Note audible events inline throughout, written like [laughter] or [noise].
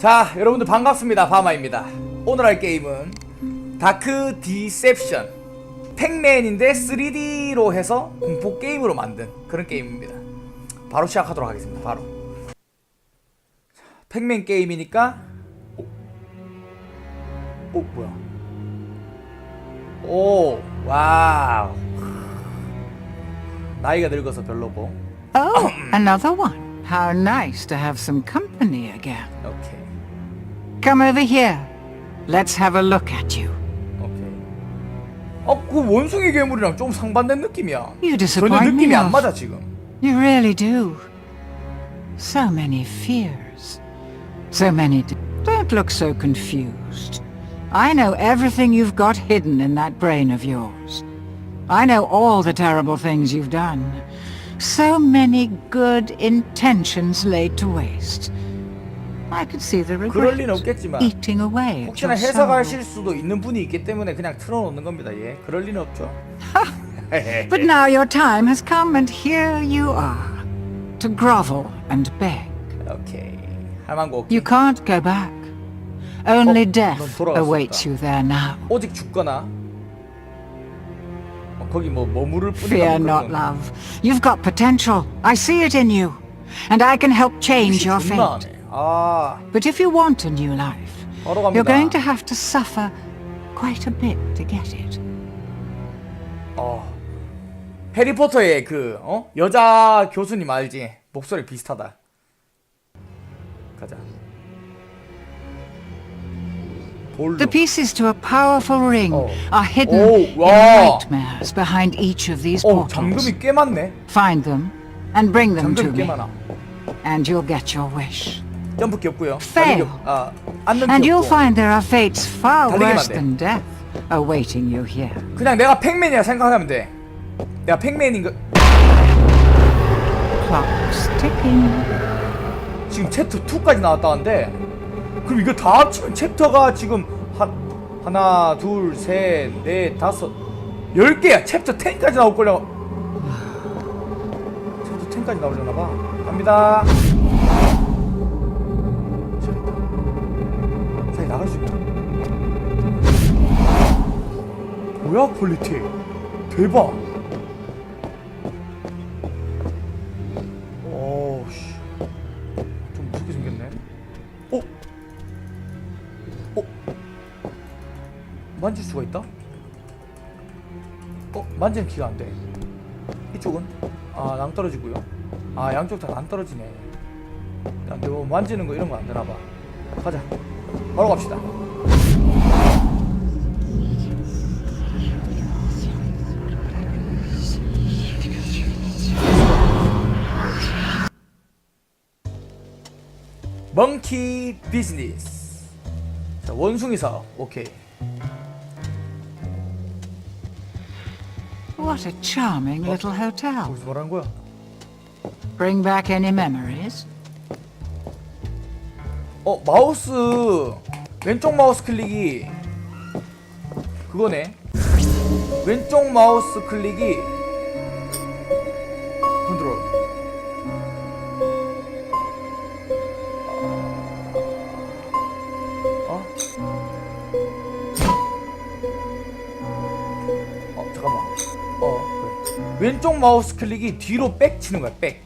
자, 여러분들 반갑습니다. 바마입니다. 오늘 할 게임은 다크 디셉션. 팩맨인데 3D로 해서 공포 게임으로 만든 그런 게임입니다. 바로 시작하도록 하겠습니다. 바로. 자, 팩맨 게임이니까 오, 오 뭐야? 오, 와우. 나이가 늙어서 별로고. Oh, another one. How nice to have some company again. 오케이. Come over here. Let's have a look at you. 오케이. 아, 그 원숭이 괴물이랑 좀 상반된 느낌이야. You 전혀 disappoint me. 느낌이 안 Alf. 맞아 지금. You really do. So many fears. So many. D- Don't look so confused. I know everything you've got hidden in that brain of yours. I know all the terrible things you've done. So many good intentions laid to waste. I could see the 그럴 리는 regret 없겠지만 eating away at 혹시나 your soul. 해석하실 수도 있는 분이 있기 때문에 그냥 틀어놓는 겁니다. 예, 그럴 리는 없죠. [laughs] But now your time has come and here you are. To grovel and beg. 오케이. 할망고 You can't go back. Only 넌 death 돌아갔을까? awaits you there now. 오직 죽거나 어, 거기 뭐 머무를 뿐이다. Fear 뭐 not, 그런 거. love. You've got potential. I see it in you. And I can help change your 존나 fate. 하네. 아, But if you want a new life, 바로 you're 갑니다. going to have to suffer quite a bit to get it. 어. 해리포터의 그 어? 여자 교수님 알지? 목소리 비슷하다. 가자. 볼로. The pieces to a powerful ring Oh. are hidden Oh, in wow. nightmares behind each of these 어, portals. 잠금이 꽤 많네. Find them and bring them to 잠금이 꽤 me, 많아. and you'll get your wish. 점프 귀엽고요. Fail. 아, 앉는 And you'll 귀엽고. find there are fates far 달리기만 worse 돼. than death awaiting you here. 그냥 내가 팩맨이야 생각하면 돼. 내가 팩맨인 거. Clock's ticking. 지금 챕터 2까지 나왔다는데 그럼 이거 다 합치면 챕터가 지금 한 하나 둘셋넷 다섯 열 개야 챕터 10까지 나올 걸요 챕터 10까지 나오려나 봐 갑니다 뭐야 퀄리티 대박. 어? 어? 만질 수가 있다? 어? 만지는 키가 안 돼. 이쪽은? 아, 낭 떨어지고요. 아, 양쪽 다 안 떨어지네. 뭐 만지는 거 이런 거 안 되나 봐. 가자. 바로 갑시다. 멍키 비즈니스. 자, 원숭이 사업. 오케이. What a charming little hotel. 거기서 뭐라는 거야? Bring back any memories? 어 마우스 왼쪽 마우스 클릭이 그거네 왼쪽 마우스 클릭이 왼쪽 마우스 클릭이 뒤로 백 치는 거야 백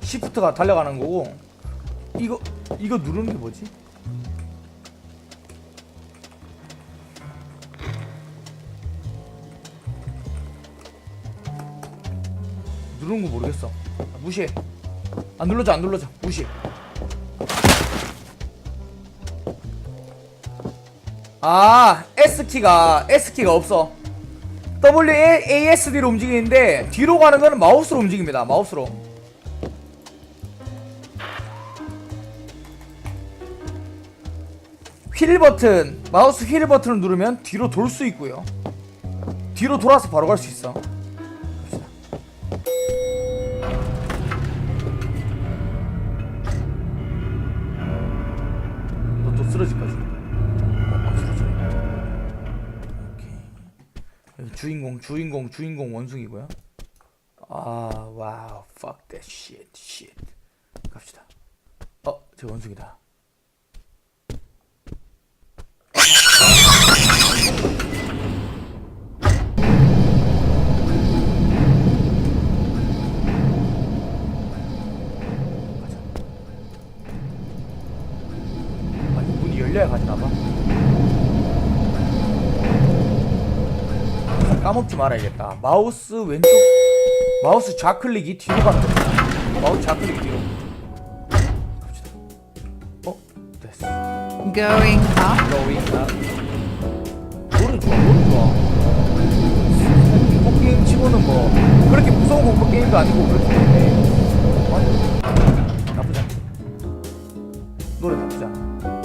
시프트가 달려가는 거고 이거 이거 누르는 게 뭐지? 누르는 거 모르겠어. 아, 무시해. 안 눌러져 안 눌러져 무시. 아 S 키가 S 키가 없어. W A S D로 움직이는데 뒤로 가는 거는 마우스로 움직입니다. 마우스로. 휠 버튼, 마우스 휠 버튼을 누르면 뒤로 돌 수 있고요. 뒤로 돌아서 바로 갈 수 있어. 주인공 주인공 주인공 원숭이고요. 아 와우 fuck that shit shit 갑시다. 어제 원숭이다. 가자. 아니 문이 열려야 가지나봐. 까먹지 말아야겠다. 마우스 왼쪽 마우스 좌클릭이 뒤로 가는. 마우스 좌클릭이 뒤로. 갑시다. 어 됐어. Going up? going up. 노래 좋아 노래 좋아. 공포 게임 치고는 뭐 그렇게 무서운 공포 게임도 아니고 그렇기 때문에 아니, 나쁘지 않아. 노래 나쁘지 않아.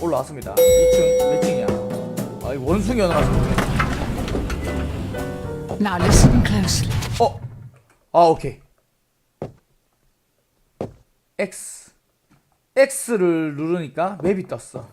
올라왔습니다. 2층 몇 층이야? 아, 이 원숭이 연어라서 그래. Now listen closely. 어, 아 오케이. X X를 누르니까 맵이 떴어.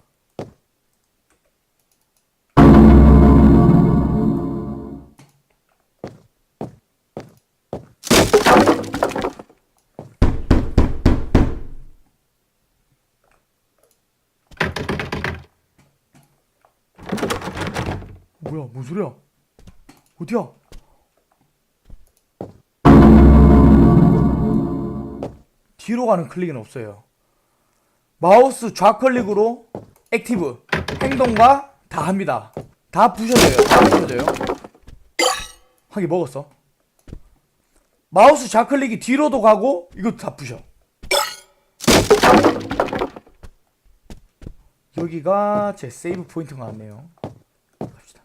뭐야, 뭔 소리야? 어디야? 뒤로 가는 클릭은 없어요. 마우스 좌클릭으로 액티브 행동과 다 합니다. 다 부셔져요. 다 부셔져요. 하기 먹었어. 마우스 좌클릭이 뒤로도 가고 이것도 다 부셔. 여기가 제 세이브 포인트 같네요. 갑시다.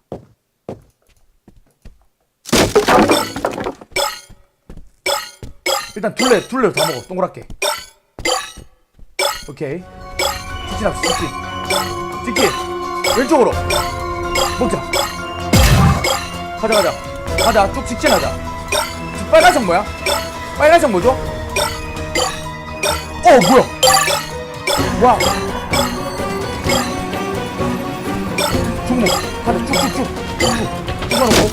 일단 둘레 둘레로 다 먹어. 동그랗게. 오케이. 직진 합시 직진. 직진. 왼쪽으로. 먹자. 가자 가자. 가자 쭉 직진하자. 지- 빨간색 뭐야? 빨간색 뭐죠? 어 뭐야? 와 중목. 가자 쭉쭉쭉. 쭉쭉 찍어놓고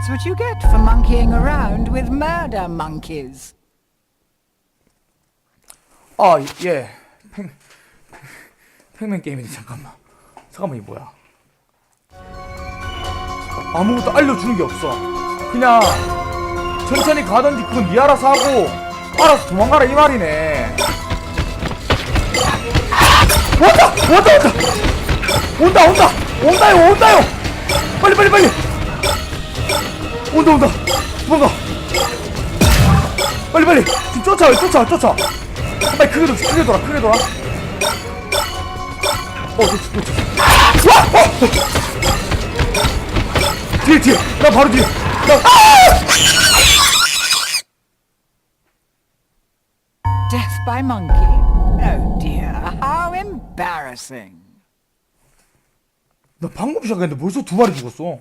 That's what you get for monkeying around with murder monkeys. 아, 예. 팽, 팽맨 게임이네, 잠깐만. 잠깐만, 이게 뭐야. 아무것도 알려주는 게 없어. 그냥, 천천히 가든지 그건 니 알아서 하고, 알아서 도망가라, 이 말이네. 온다! 온다, 온다! 온다, 온다! 온다요, 온다요! 빨리, 빨리, 빨리! 온다, 온다! 도망가! 빨리, 빨리! 지금 쫓아와요, 쫓아와, 쫓아와! 빨리 크게 돌아 크게 돌아 크게 돌아 어 놓치 놓치 와! 어! 뒤에 뒤에 나 바로 뒤에 나 아! Death by monkey? Oh dear, how embarrassing. 나 방금 시작했는데 벌써 두 마리 죽었어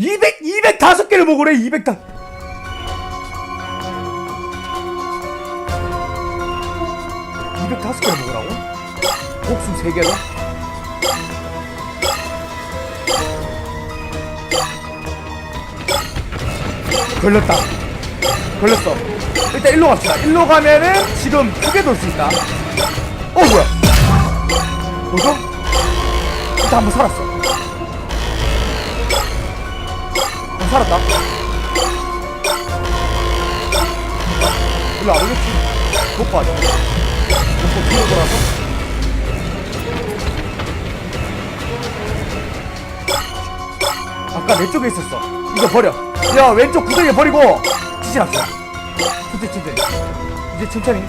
200 205개를 먹으래 200다. 205개를 먹으라고? 목숨 3개로? 걸렸다. 걸렸어. 일단 일로 갑시다. 일로 가면은 지금 크게 돌 수 있다. 어 뭐야? 뭐죠? 일단 한번 살았어 살았다. 일로 못 빠져 못 뒤로 돌아서. 아까 내 쪽에 있었어. 이거 버려. 야 왼쪽 구덩이 버리고. 지진합시다 천천히 이제 천천히.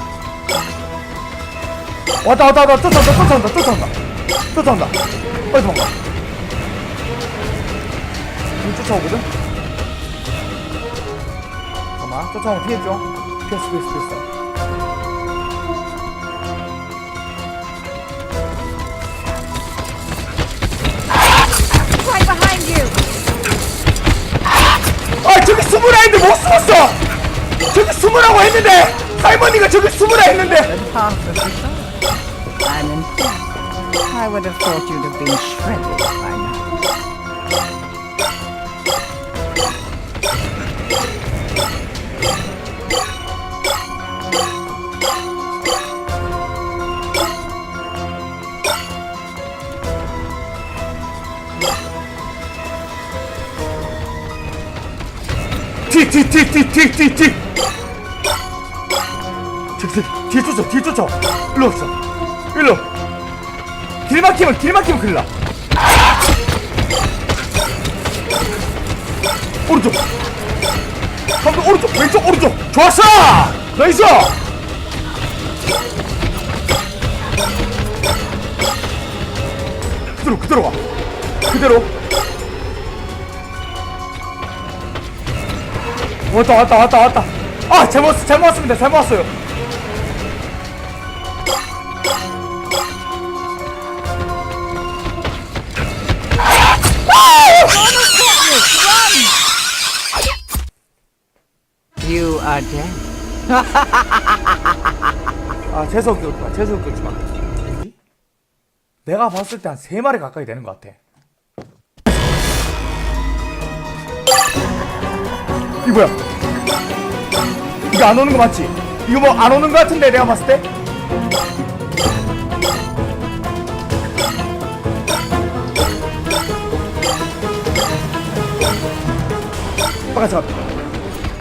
왔다 왔다 왔다. 쫓아온다 쫓아온다 쫓아온다. 쫓아온다. 빨리 도망가. 쫓아오거든 쫓아오면 피했죠 피했어 피했어 피했어! 아 저기 숨으라 했는데 못 숨었어 저기 숨으라고 했는데 할머니가 저기 숨으라 했는데 Half of the. I would have thought you'd have been shredded by 저기 저기 뒤에 쫓아 뒤에 쫓아. 일로 없어 일로. 길 막히면 길 막히면 큰일 나. 오른쪽. 한번 오른쪽 왼쪽 오른쪽. 좋았어! 나이스! 그대로 그대로 가 그대로 왔다 왔다 왔다 왔다. 아 잘못 왔- 잘못 왔습니다. 잘못 왔어요. You are dead. 아 재수 없게 웃지 마 재수 없게 웃지 마. 내가 봤을 때 한 세 마리 가까이 되는 것 같아 이 뭐야 이거 안 오는 거 맞지? 이거 뭐 안 오는 거 같은데 내가 봤을 때? 빨간색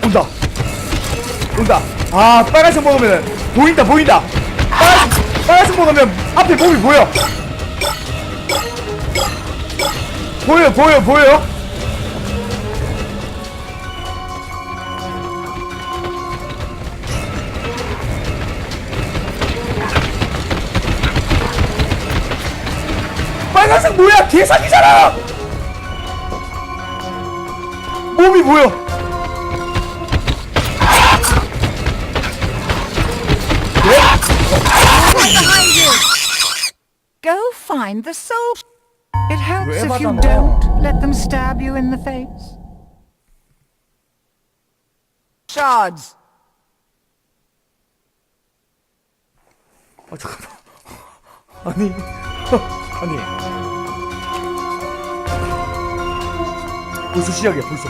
온다 온다. 아 빨간색 먹으면 보인다 보인다. 빨간색, 빨간색 먹으면 앞에 몸이 보여. 보여 보여 보여. 빨간색 뭐야? 개사기잖아. 몸이 보여. Go find the soul. It helps 왜 if you 받아, 너? don't let them stab you in the face. Shards. 아 잠깐만 아니 [laughs] 아니 벌써 시작이야 벌써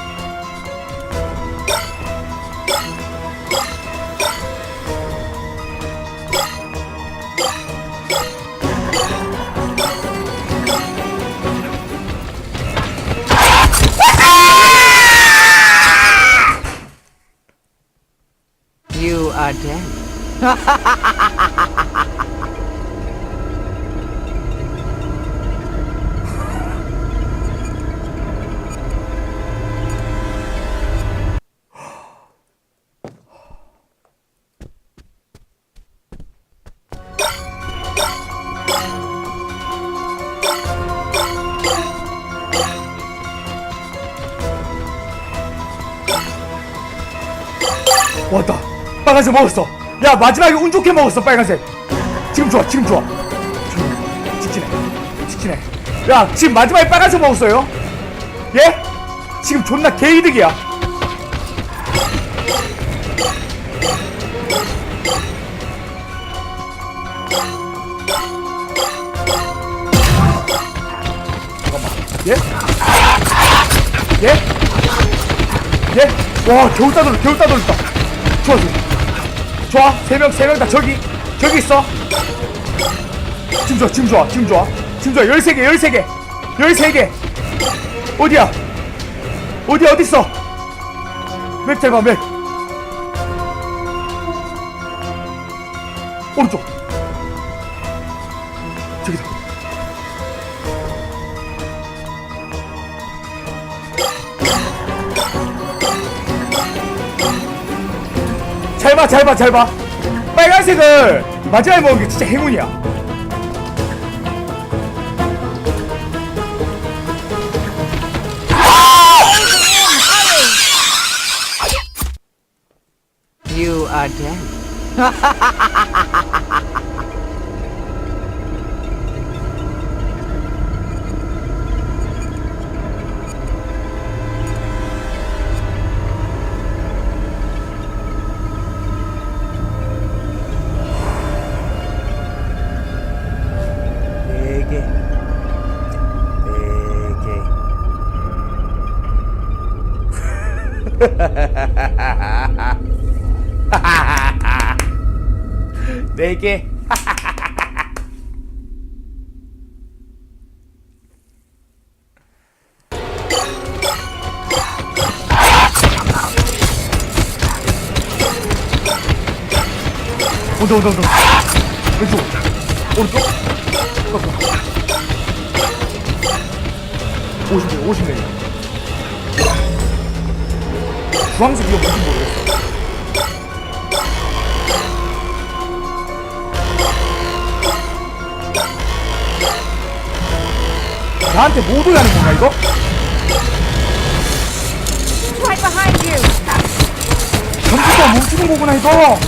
You are dead. [laughs] 왔다. 빨간색 먹었어. 야 마지막에 운 좋게 먹었어 빨간색. 지금 좋아 지금 좋아. 직진해 직진해 야 지금 마지막에 빨간색 먹었어요? 예? 지금 존나 개이득이야. 예? 예? 예? 와 겨우 따돌려 겨우 따돌렸다 좋아 좋아 좋아 세명세 명 다 저기 저기 있어. 지금 좋아 지금 좋아 지금 좋아. 지금 좋아 13개 13개 13개. 어디야? 어디야 어딨어? 맥 잡아 맥 오른쪽 잘 봐, 잘 봐. 빨간색을 마지막에 먹은 게 진짜 행운이야. You are dead. [laughs] [laughs] 네 개. 온다 온다 온다. 왼쪽. 오른쪽. 꺾어 50명 50명 주황색 이거 뭔지 모르겠어. 나한테 뭐 오도하는 건가 이거? 전투가 멈추는 거구나 이거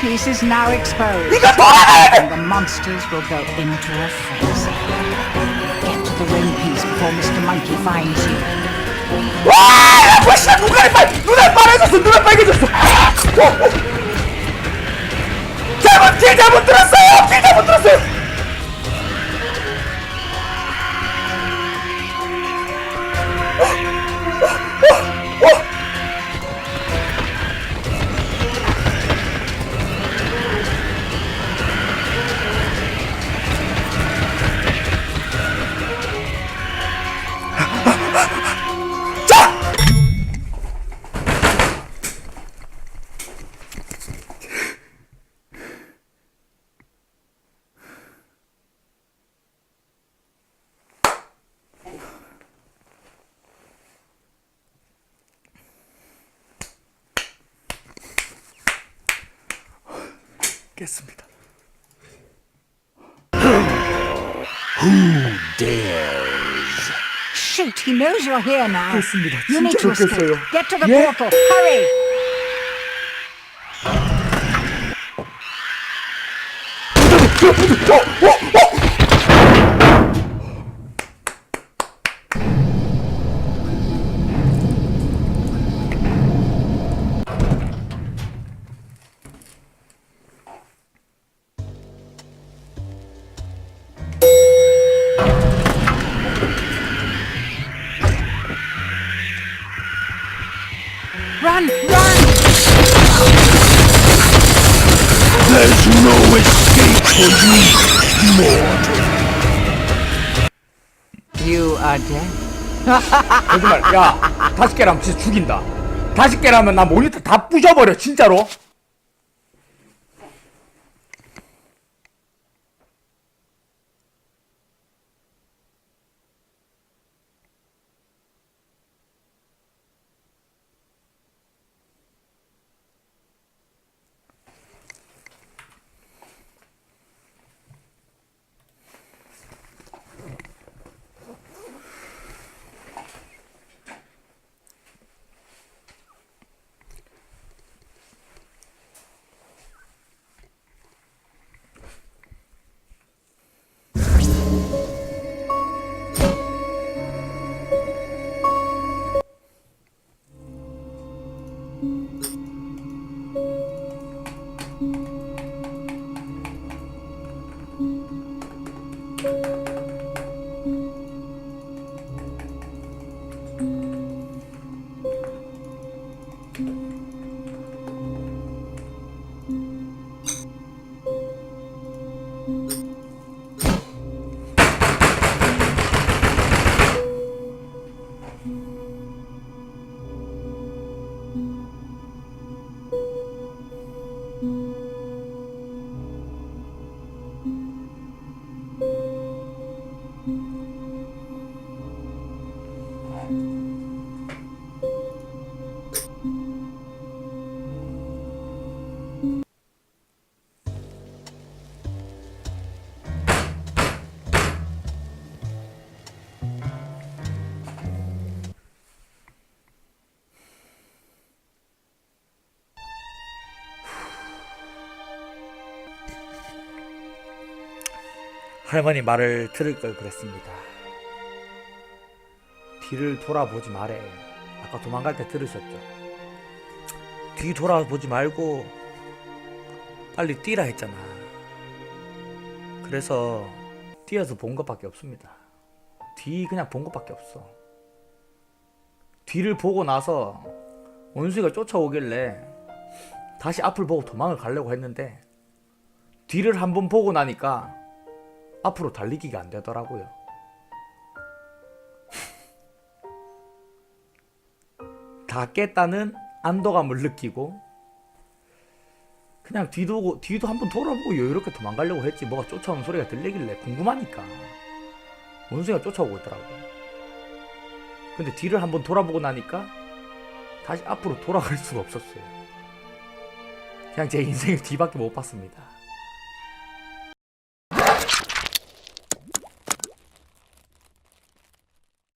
piece is now exposed. 이거 돌아가야 돼 And the monsters will go into a frenzy. Get to the ring piece before Mr. Monkey finds you. 와! 벌써 눈깔이 빨 눈알 빨개졌어 눈알 빨개졌어 어, 어. 잘못 길 잘못 들었어요 길 잘못 들었어요 깼습니다. Shoot, he knows you're here now. 깼습니다. You need to 진짜로 escape. 깼어요. Get to the 예? portal. Hurry! 거짓말. 야, 다섯 개라면 진짜 죽인다. 다섯 개라면 나 모니터 다 부셔버려, 진짜로. Música 할머니 말을 들을 걸 그랬습니다. 뒤를 돌아보지 말해. 아까 도망갈 때 들으셨죠? 뒤 돌아보지 말고 빨리 뛰라 했잖아. 그래서 뛰어서 본 것밖에 없습니다. 뒤 그냥 본 것밖에 없어. 뒤를 보고 나서 원수가 쫓아오길래 다시 앞을 보고 도망을 가려고 했는데 뒤를 한번 보고 나니까 앞으로 달리기가 안 되더라고요. [laughs] 다 깼다는 안도감을 느끼고 그냥 뒤도 뒤도 한번 돌아보고 여유롭게 도망가려고 했지 뭐가 쫓아오는 소리가 들리길래 궁금하니까 원수가 쫓아오고 있더라고. 근데 뒤를 한번 돌아보고 나니까 다시 앞으로 돌아갈 수가 없었어요. 그냥 제 인생을 뒤밖에 못 봤습니다.